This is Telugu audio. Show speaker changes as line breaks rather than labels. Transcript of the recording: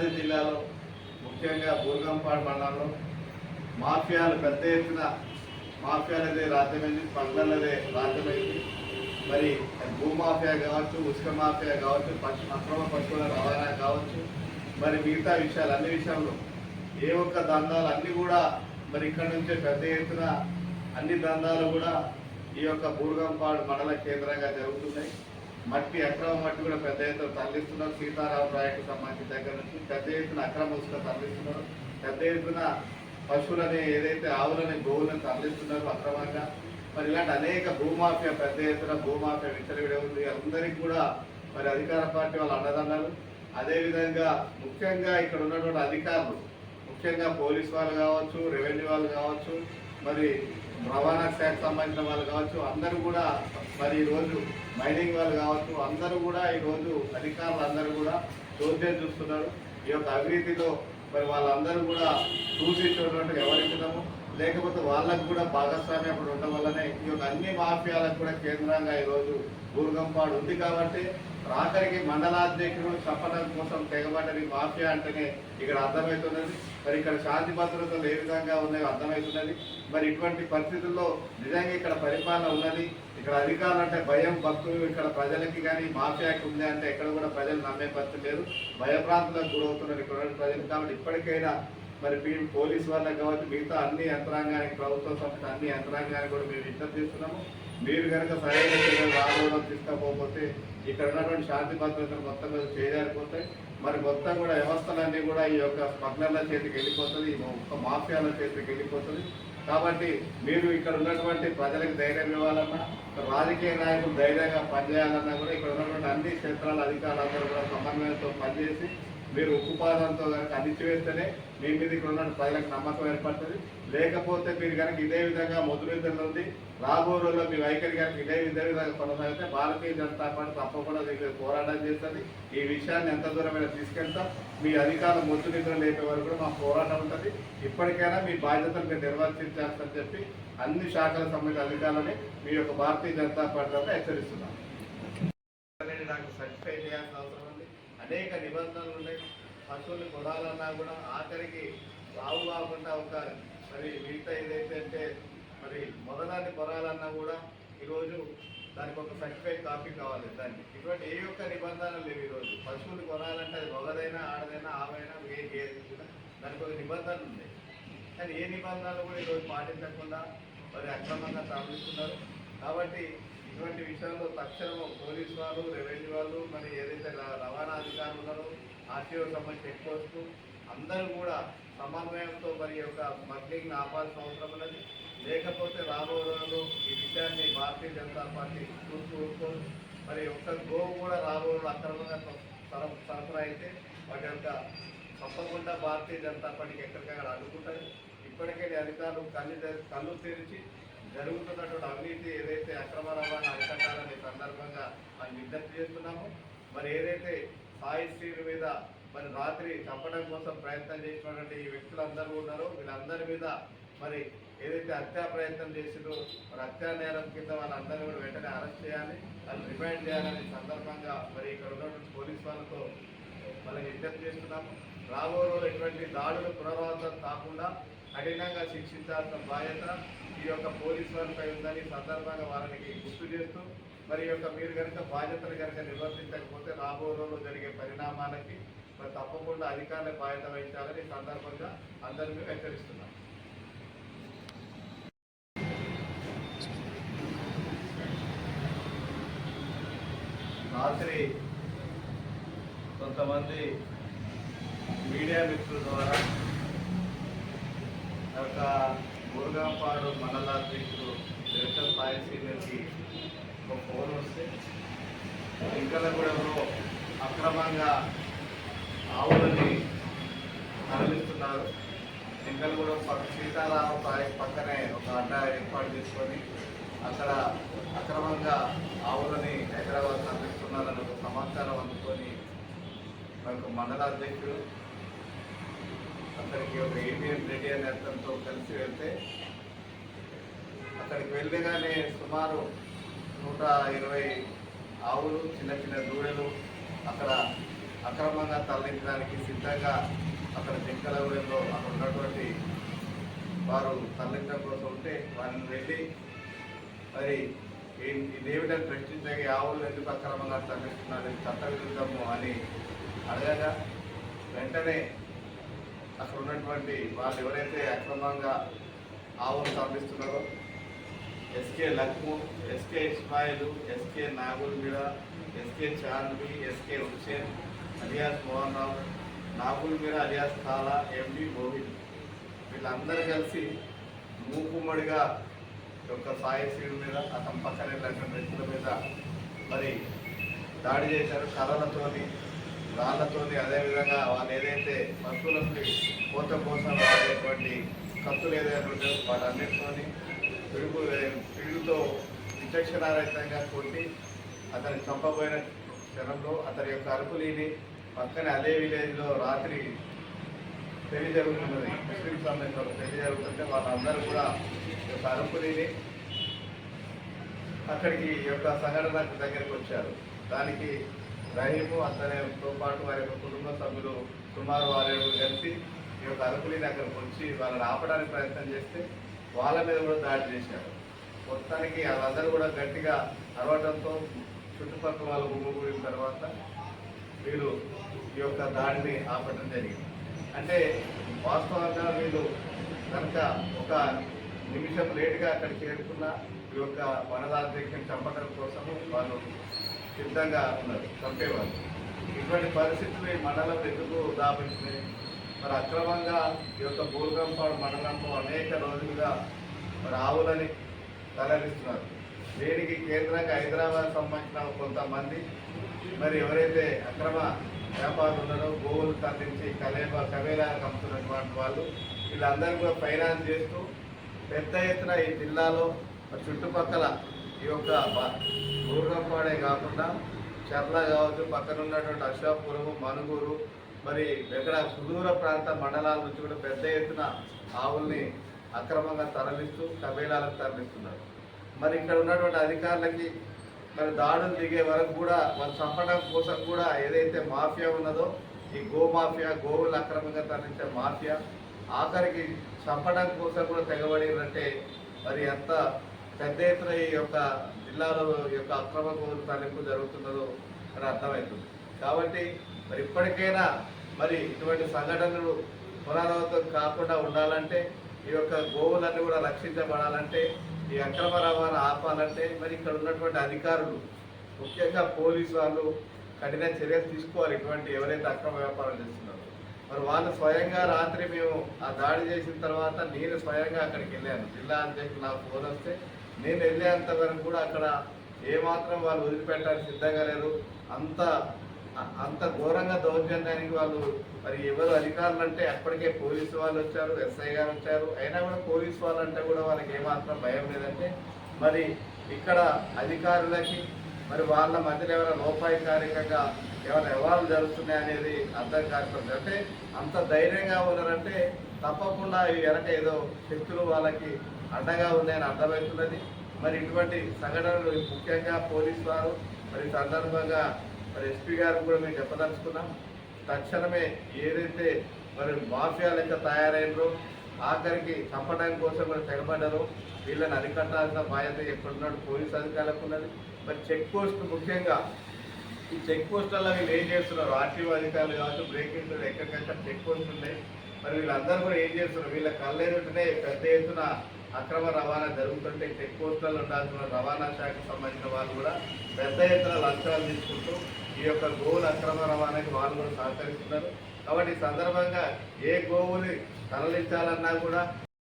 భద్రాద్రి జిల్లాలో ముఖ్యంగా బూర్గంపాడు మండలంలో మాఫియాలు పెద్ద ఎత్తున మాఫియాలదే రాజ్యమైంది పండ్లదే రాజ్యమైంది. మరి భూమాఫియా కావచ్చు ఉసుక మాఫియా కావచ్చు పశు అక్రమ పశువుల రవాణా కావచ్చు మరి మిగతా విషయాలు అన్ని విషయంలో ఏ ఒక్క దందాలు అన్నీ కూడా మరి ఇక్కడ నుంచే పెద్ద ఎత్తున అన్ని దందాలు కూడా ఈ యొక్క బూర్గంపాడు మండల కేంద్రంగా జరుగుతున్నాయి. మట్టి అక్రమ మట్టి కూడా పెద్ద ఎత్తున తరలిస్తున్నారు. సీతారామ ప్రాజెక్టు సంబంధించిన దగ్గర నుంచి పెద్ద ఎత్తున అక్రమ ఉసుక తరలిస్తున్నారు. పెద్ద ఎత్తున పశువులని ఏదైతే ఆవులని గోవులను తరలిస్తున్నారు అక్రమంగా. మరి ఇలాంటి అనేక భూమాఫియా పెద్ద ఎత్తున భూమాఫియా విచ్చలవిడ ఉంది. అందరికీ కూడా మరి అధికార పార్టీ వాళ్ళు అన్నదన్నారు అదేవిధంగా ముఖ్యంగా ఇక్కడ ఉన్నటువంటి అధికారులు ముఖ్యంగా పోలీస్ వాళ్ళు కావచ్చు రెవెన్యూ వాళ్ళు కావచ్చు మరి రవాణా శాఖ సంబంధించిన వాళ్ళు కావచ్చు అందరూ కూడా మరి ఈరోజు మైనింగ్ వాళ్ళు కావచ్చు అందరూ కూడా ఈరోజు అధికారులు అందరూ కూడా చోద్యం చూస్తున్నారు. ఈ యొక్క అవినీతిలో మరి వాళ్ళందరూ కూడా చూసి చూడనట్టు వ్యవహరించడము లేకపోతే వాళ్ళకు కూడా భాగస్వామ్యం అప్పుడు ఉండడం వల్లనే ఈ యొక్క అన్ని మాఫియాలకు కూడా కేంద్రంగా ఈరోజు బూర్గంపాడు ఉంది కాబట్టి ఆఖరికి మండలాధ్యక్షుడు చెప్పడం కోసం తెగబడ్డది మాఫియా అంటేనే ఇక్కడ అర్థమవుతున్నది. మరి ఇక్కడ శాంతి భద్రతలు ఏ విధంగా ఉన్నాయో అర్థమవుతున్నది. మరి ఇటువంటి పరిస్థితుల్లో నిజంగా ఇక్కడ పరిపాలన ఉన్నది. ఇక్కడ అధికారులు అంటే భయం భక్తులు ఇక్కడ ప్రజలకి కానీ మాఫియాకి ఉంది అంటే ఎక్కడ కూడా ప్రజలు నమ్మే పరిస్థితి లేదు. భయప్రాంతులకు గురవుతున్నారు ఇక్కడ ప్రజలు. కాబట్టి ఇప్పటికైనా మరి మీ- పోలీస్ వాళ్ళకి కావచ్చు మిగతా అన్ని యంత్రాంగానికి ప్రభుత్వ సంస్థ అన్ని యంత్రాంగానికి కూడా మేము విజ్ఞప్తి చేస్తున్నాము. మీరు కనుక సరైన చర్యలు రాబోవడం తీసుకోకపోతే ఇక్కడ ఉన్నటువంటి శాంతి భద్రతలు మొత్తం మీద చేజారిపోతాయి. మరి మొత్తం కూడా వ్యవస్థలన్నీ కూడా ఈ యొక్క స్మగ్లర్ల చేతికి వెళ్ళిపోతుంది ఈ ఒక్క మాఫియాల చేతికి వెళ్ళిపోతుంది. కాబట్టి మీరు ఇక్కడ ఉన్నటువంటి ప్రజలకు ధైర్యం ఇవ్వాలన్నా రాజకీయ నాయకులు ధైర్యంగా పనిచేయాలన్నా కూడా ఇక్కడ ఉన్నటువంటి అన్ని క్షేత్రాల అధికారులందరూ కూడా సమన్వయంతో పనిచేసి మీరు ఉక్కుపాదంతో కనుక అణిచివేస్తేనే మీ మీదకి ఉన్న ప్రజలకు నమ్మకం ఏర్పడుతుంది. లేకపోతే మీరు కనుక ఇదే విధంగా మొదలు ఉంది రాబో రోజుల్లో మీ వైఖరి కనుక ఇదే ఇదే విధంగా కొనసాగితే భారతీయ జనతా పార్టీ తప్పకుండా దగ్గర పోరాటం చేస్తుంది. ఈ విషయాన్ని ఎంత దూరమైన తీసుకెళ్తాం. మీ అధికారులు మొద్దు నిద్ర లేపే వరకు కూడా మా పోరాటం ఉంటుంది. ఇప్పటికైనా మీ బాధ్యతలు మీరు నిర్వర్తించాల్సని చెప్పి అన్ని శాఖల సంబంధిత అధికారులని మీ యొక్క భారతీయ జనతా పార్టీ హెచ్చరిస్తున్నాం. నాకు సర్టిఫై చేయాల్సిన అవసరం అనేక నిబంధనలు ఉన్నాయి. పశువులు కొనాలన్నా కూడా ఆఖరికి రావు కాకుండా ఒక మరి మిగతా ఏదైతే అంటే మరి మొదలాన్ని కొనాలన్నా కూడా ఈరోజు దానికి ఒక సర్టిఫైడ్ కాపీ కావాలి దాన్ని ఇటువంటి ఏ ఒక్క నిబంధనలు లేవు ఈరోజు. పశువులు కొనాలంటే అది మొగదైనా ఆడదైనా ఆవైనా ఏ ఏది దానికి ఒక నిబంధనలు ఉన్నాయి. కానీ ఏ నిబంధనలు కూడా ఈరోజు పాటించకుండా మరి అక్రమంగా తరలిస్తున్నారు కాబట్టి ఇటువంటి విషయాల్లో తక్షణము పోలీసు వాళ్ళు రెవెన్యూ వాళ్ళు మరి ఏదైతే రవాణా అధికారులు ఉన్నారో ఆర్టీఓ సంబంధించి చెక్ పోస్టు అందరూ కూడా సమన్వయంతో మరి యొక్క స్మగ్లింగ్ ఆపాల్సిన అవసరం ఉన్నది. లేకపోతే రాబో రోజులు ఈ విషయాన్ని భారతీయ జనతా పార్టీ చూస్తూ ఊరుకోదు మరి ఒక్క గోవు కూడా రాబో రోజుల్లో అక్రమంగా సర సరఫరా అయితే వాటి యొక్క తప్పకుండా భారతీయ జనతా పార్టీకి ఎక్కడికక్కడ అడ్డుకుంటారు. ఇప్పటికే అధికారులు కళ్ళు కళ్ళు తెరిచి జరుగుతున్నటువంటి అవినీతి ఏదైతే అక్రమ రవాణా అరికట్టాలనే సందర్భంగా మనం విజ్ఞప్తి చేస్తున్నాము. మరి ఏదైతే సాయి శ్రీల మీద మరి రాత్రి చంపడం కోసం ప్రయత్నం చేసినటువంటి ఈ వ్యక్తులందరూ ఉన్నారో వీళ్ళందరి మీద మరి ఏదైతే హత్యా ప్రయత్నం చేసిందో మరి హత్యా నేరం కింద వాళ్ళందరినీ కూడా వెంటనే అరెస్ట్ చేయాలి. వాళ్ళు రిమాండ్ చేయాలనే సందర్భంగా మరి ఇక్కడ ఉన్నటువంటి పోలీస్ వాళ్ళతో మనం విజ్ఞప్తి చేస్తున్నాము. రాబో రోజు ఎటువంటి దాడులు పునరావృతం కాకుండా కఠినంగా శిక్షించాల్సిన బాధ్యత ఈ యొక్క పోలీసు వారిపై ఉందని సందర్భంగా వారికి గుర్తు చేస్తూ మరి యొక్క మీరు కనుక బాధ్యతలు కనుక నిర్వర్తించకపోతే రాబో రోజుల్లో జరిగే పరిణామాలకి మరి తప్పకుండా అధికారులు బాధ్యత వహించాలని సందర్భంగా అందరినీ హెచ్చరిస్తున్నాం. రాత్రి కొంతమంది మీడియా మిత్రుల ద్వారా ఒక మురుగాపాడు మండలాధ్యక్షుడు జగన్ సాయి సీనియర్కి ఒక ఫోన్ వస్తే ఇంకలగూడెంలో అక్రమంగా ఆవులని తరలిస్తున్నారు. ఇంకలగూడెం పక్క సీతారామ ప్రాజెక్ట్ పక్కనే ఒక అడ్డా ఏర్పాటు చేసుకొని అక్కడ అక్రమంగా ఆవులని హైదరాబాద్ తరలిస్తున్నారని ఒక సమాచారం అందుకొని మనకు మండల అధ్యక్షుడు అక్కడికి ఒక ఏబిఎన్ రెడ్డి అనే అతనితో కలిసి వెళ్తే అక్కడికి వెళ్ళగానే సుమారు నూట ఇరవై ఆవులు చిన్న చిన్న దూడలు అక్కడ అక్రమంగా తరలించడానికి సిద్ధంగా అక్కడ జింకలగూడెంలో అక్కడ ఉన్నటువంటి వారు తరలించడం కోసం ఉంటే వారిని వెళ్ళి మరి ఈ- ఇదేమిటని ప్రశ్నించగా ఆవులు ఎందుకు అక్రమంగా తరలిస్తున్నారు ఇది చట్ట విరుద్ధము అని అడగగా వెంటనే అక్కడ ఉన్నటువంటి వాళ్ళు ఎవరైతే అక్రమంగా ఆవులు తరలిస్తున్నారో SK Lakmu SK Ismail SK Nagul మీద SK Chandvi SK Hussain alias Mohan Rao Nagul మీద అలియాస్ కాలా ఎండి మోహిన్ వీళ్ళందరూ కలిసి మూకుమ్మడిగా యొక్క సాయశీయుడి మీద అతని పక్కన ఉన్నటువంటి వ్యక్తుల మీద మరి దాడి చేశారు. కర్రలతోని రాళ్ళతోని అదేవిధంగా వాళ్ళు ఏదైతే పశువులకి కోత కోసం వాడేటువంటి కత్తులు ఏదైతే ఉంటాయో వాటన్నిటితోని పిడుగు పిడుగుతో విచక్షణారహితంగా కొట్టి అతని చంపబోయిన క్షణంలో అతని యొక్క అరుపులీని పక్కనే అదే విలేజ్లో రాత్రి పెళ్ళి జరుగుతున్నది ముస్లిం సంబంధించిన పెళ్ళి జరుగుతుంటే వాళ్ళందరూ కూడా ఈ యొక్క అరుపులీని అక్కడికి ఈ యొక్క సంఘటన దగ్గరికి వచ్చారు. దానికి రహీము అతనితో పాటు వారి యొక్క కుటుంబ సభ్యులు సుమారు వారు కలిసి ఈ యొక్క అరకులి దగ్గర వచ్చి వాళ్ళని ఆపడానికి ప్రయత్నం చేస్తే వాళ్ళ మీద కూడా దాడి చేశారు. మొత్తానికి వాళ్ళందరూ కూడా గట్టిగా అరవడంతో చుట్టుపక్కల వాళ్ళు గుమ్మగూడిన తర్వాత వీళ్ళు ఈ యొక్క దాడిని ఆపడం జరిగింది. అంటే వాస్తవంగా వీళ్ళు కనుక ఒక నిమిషం లేటుగా అక్కడ చేరుకున్న ఈ యొక్క వనదాధ్యక్షుని చంపడం కోసము వాళ్ళు సిద్ధంగా ఉన్నారు చంపేవారు ఇటువంటి పరిస్థితులు ఈ మండలం ఎందుకు దాపించినాయి మరి అక్రమంగా ఈ యొక్క బూర్గంపాడు మండలంలో అనేక రోజులుగా మరి ఆవులని తరలిస్తున్నారు. దీనికి కేంద్రంగా హైదరాబాద్ సంబంధించిన కొంతమంది మరి ఎవరైతే అక్రమ వ్యాపారులు ఉన్నారో గోవులు తరలించి కలేబా కబేలాలకు అమ్ముతున్నటువంటి వాళ్ళు వీళ్ళందరూ కూడా ఫైనాన్స్ చేస్తూ పెద్ద ఎత్తున ఈ జిల్లాలో చుట్టుపక్కల ఈ యొక్క బూర్గంపాడే కాకుండా చర్ల కావచ్చు పక్కన ఉన్నటువంటి అశ్వాపురము మనుగూరు మరి ఎక్కడ సుదూర ప్రాంత మండలాల నుంచి కూడా పెద్ద ఎత్తున ఆవుల్ని అక్రమంగా తరలిస్తూ కబేలాలకు తరలిస్తున్నారు. మరి ఇక్కడ ఉన్నటువంటి అధికారులకి మరి దాడులు దిగే వరకు కూడా వాళ్ళు చంపడం కోసం కూడా ఏదైతే మాఫియా ఉన్నదో ఈ గో మాఫియా గోవులు అక్రమంగా తరలించే మాఫియా ఆఖరికి చంపడం కోసం కూడా తెగబడినంటే మరి ఎంత పెద్ద ఎత్తున ఈ యొక్క జిల్లాలో ఈ యొక్క అక్రమ గోవులు తరలింపు జరుగుతున్నదో అని అర్థమవుతుంది కాబట్టి మరి ఇప్పటికైనా మరి ఇటువంటి సంఘటనలు పునరావృతం కాకుండా ఉండాలంటే ఈ యొక్క గోవులన్నీ కూడా రక్షించబడాలంటే ఈ అక్రమ రవాణా ఆపాలంటే మరి ఇక్కడ ఉన్నటువంటి అధికారులు ముఖ్యంగా పోలీసు వాళ్ళు కఠిన చర్యలు తీసుకోవాలి ఇటువంటి ఎవరైతే అక్రమ వ్యాపారం చేస్తున్నారో. మరి వాళ్ళు స్వయంగా రాత్రి మేము ఆ దాడి చేసిన తర్వాత నేను స్వయంగా అక్కడికి వెళ్ళాను. జిల్లా అధ్యక్షులు నాకు ఫోన్ వస్తే నేను వెళ్ళేంత వరకు కూడా అక్కడ ఏమాత్రం వాళ్ళు వదిలిపెట్టడానికి సిద్ధంగా లేరు. అంత అంత ఘోరంగా దౌర్జన్యానికి వాళ్ళు మరి ఎవరు అధికారులు అంటే అప్పటికే పోలీసు వాళ్ళు వచ్చారు ఎస్ఐ గారు వచ్చారు. అయినా కూడా పోలీసు వాళ్ళు అంటే కూడా వాళ్ళకి ఏమాత్రం భయం లేదంటే మరి ఇక్కడ అధికారులకి మరి వాళ్ళ మధ్యలో ఏమైనా లోపాయకారికంగా ఏమైనా వ్యవహారాలు జరుగుతున్నాయి అనేది అర్థం కాకపోతుంది అంటే అంత ధైర్యంగా ఉన్నారంటే తప్పకుండా ఈ వెనక ఏదో శక్తులు వాళ్ళకి అండగా ఉన్నాయని అర్థమవుతున్నది. మరి ఇటువంటి సంఘటనలు ముఖ్యంగా పోలీసు వారు మరి సందర్భంగా మరి ఎస్పీ గారు కూడా మేము చెప్పదలుచుకున్నాం. తక్షణమే ఏదైతే మరి మాఫియా లెక్క తయారైనరో ఆఖరికి చంపడం కోసం మరి తెగబడ్డరు వీళ్ళని అరికట్టాల్సిన బాధ్యత ఎక్కడున్నాడు పోలీస్ అధికారులకు ఉన్నది. మరి చెక్ పోస్ట్ ముఖ్యంగా ఈ చెక్ పోస్టులలో వీళ్ళు ఏం చేస్తున్నారు? ఆర్టీఓ అధికారులు కావచ్చు బ్రేకింగ్ ఎక్కడికక్కడ చెక్ పోస్ట్ ఉన్నాయి. మరి వీళ్ళందరూ కూడా ఏం చేస్తున్నారు? వీళ్ళ కళ్ళేరుంటేనే పెద్ద ఎత్తున అక్రమ రవాణా జరుగుతుంటే చెక్ పోస్టులలో ఉండాల్సిన రవాణా శాఖకు సంబంధించిన వాళ్ళు కూడా పెద్ద ఎత్తున లక్ష్యాలు తీసుకుంటూ ఈ యొక్క గోవుల అక్రమ రవాణాకి వాళ్ళు కూడా సహకరిస్తున్నారు. కాబట్టి ఈ సందర్భంగా ఏ గోవుని తరలించాలన్నా కూడా